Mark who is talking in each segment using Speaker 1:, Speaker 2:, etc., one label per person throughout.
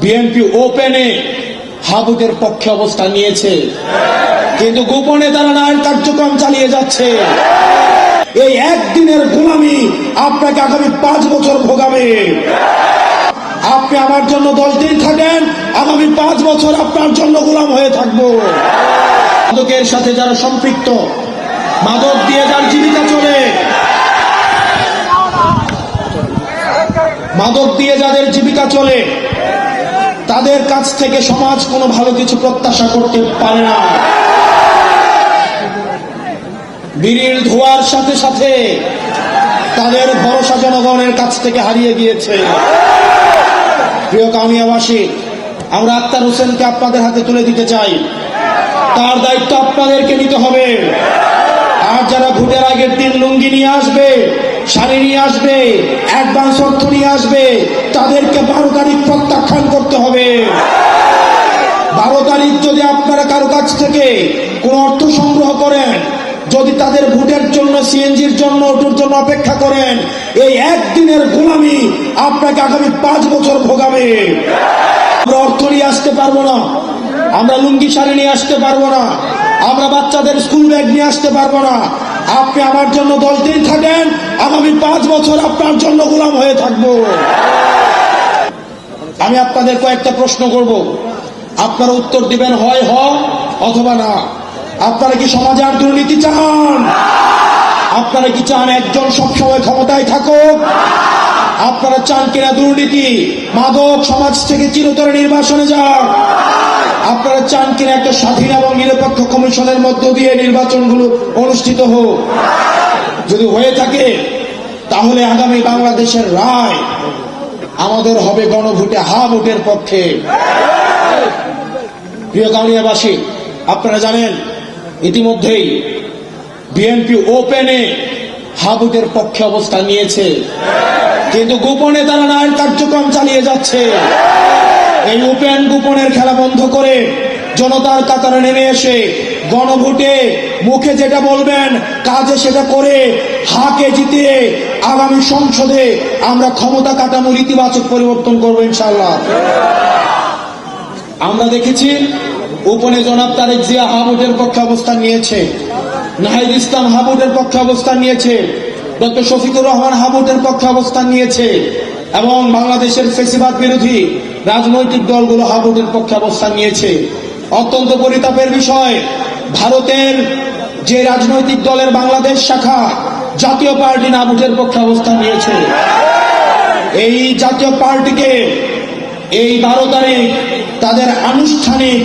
Speaker 1: BNP ওপেনে হাবুটের পক্ষে অবস্থান নিয়েছে। কিন্তু গোপনে তারা নায়ের কার্যক্রম চালিয়ে যাচ্ছে। এই একদিনের গোলামি আপনাকে আগামী পাঁচ বছর ভোগাবে। আপনি আমার জন্য দশ দিন থাকেন, আগামী পাঁচ বছর আপনার জন্য গোলাম হয়ে থাকব। মাদকের সাথে যারা সম্পৃক্ত, মাদক দিয়ে যার জীবিকা চলে, মাদক দিয়ে যাদের জীবিকা চলে তাদের কাছ থেকে সমাজ কোনো ভালো কিছু প্রত্যাশা করতে পারে না। বিড়ির ধোয়ার সাথে সাথে তাদের ভরসা জনগণের কাছ থেকে হারিয়ে গিয়েছে। প্রিয় কামিয়াবাসী, আমরা আক্তার হোসেনকে আপনাদের হাতে তুলে দিতে চাই। তার দায়িত্ব আপনাদেরকে নিতে হবে। আর যারা ভোটের আগের দিন লুঙ্গি নিয়ে আসবে, শাড়ি নিয়ে আসবে অ্যাডভান্স অর্থ নিয়ে আসবে, তাদেরকে বারো তারিখ প্রত্যাখ্যান করতে হবে। বারো তারিখ যদি আপনারা কারও কাছ থেকে কোন অর্থ সংগ্রহ করেন, যদি তাদের ভোটের জন্য, সিএনজির জন্য ওটুর জন্য অপেক্ষা করেন, এই একদিনের গোলামি আপনাকে আগামী পাঁচ বছর ভোগাবে। আমরা অর্থ নিয়ে আসতে পারব না, আমরা লুঙ্গি শাড়ি নিয়ে আসতে পারব না। আমরা বাচ্চাদের স্কুল ব্যাগ নিয়ে আসতে পারব না। আপনি আমার জন্য দশ দিন থাকেন, আগামী পাঁচ বছর আপনার জন্য গোলাম হয়ে থাকব। আমি আপনাদের কয়েকটা প্রশ্ন করব। আপনারা উত্তর দিবেন হয়, হ, অথবা না। আপনারা কি সমাজে আর দুর্নীতি চান? আপনারা কি চান একজন সবসময় ক্ষমতায় থাকুক? আপনারা চান কিনা দুর্নীতি? মাদক সমাজ থেকে চিরতরে নির্বাসনে যাক। আপনারা চান কিনা একটা স্বাধীন এবং নিরপেক্ষ কমিশনের মধ্য দিয়ে নির্বাচনগুলো অনুষ্ঠিত হোক। যদি হয়ে থাকে, তাহলে আগামী বাংলাদেশের রায় আমাদের হবে গণভোটে হা ভোটের পক্ষে। প্রিয় গাউলিয়াবাসী আপনারা জানেন, ইতিমধ্যেই বিএনপি ওপেনে হাবুটের পক্ষে অবস্থান নিয়েছে। কিন্তু গোপনে তারা নায়ের কার্যক্রম চালিয়ে যাচ্ছে। এই ওপেন গোপনের খেলা বন্ধ করে জনতার কাতারে নেমে এসে গণভোটে মুখে যেটা বলবেন, কাজে সেটা করে হাকে জিতে আগামী সংসদে আমরা ক্ষমতা কাটানোর ইতিবাচক পরিবর্তন করব ইনশাল্লাহ আমরা দেখেছি উপনে জনাব তারেক জিয়া হাবুটের পক্ষে অবস্থান নিয়েছে, নাহিদ ইসলাম হাবুটের পক্ষে অবস্থান নিয়েছে, ডক্টর শফিকুর রহমান হাবুটের পক্ষে অবস্থান নিয়েছে। এবং বাংলাদেশের ফেসিবাদ বিরোধী রাজনৈতিক দলগুলো হাবুটের পক্ষে অবস্থান নিয়েছে। অত্যন্ত পরিতাপের বিষয়, ভারতের যে রাজনৈতিক দলের বাংলাদেশ শাখা জাতীয় পার্টি নাবুটের পক্ষে অবস্থান নিয়েছে। এই জাতীয় পার্টিকে এই বারো তারিখ তাদের আনুষ্ঠানিক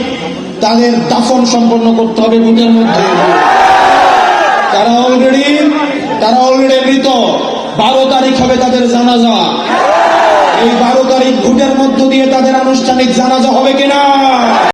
Speaker 1: তাদের দাফন সম্পন্ন করতে হবে ভোটের মধ্যে। তারা অলরেডি তারা অলরেডি মৃত। বারো তারিখ হবে তাদের জানাজা। এই বারো তারিখ ভোটের মধ্য দিয়ে তাদের আনুষ্ঠানিক জানাজা হবে কিনা?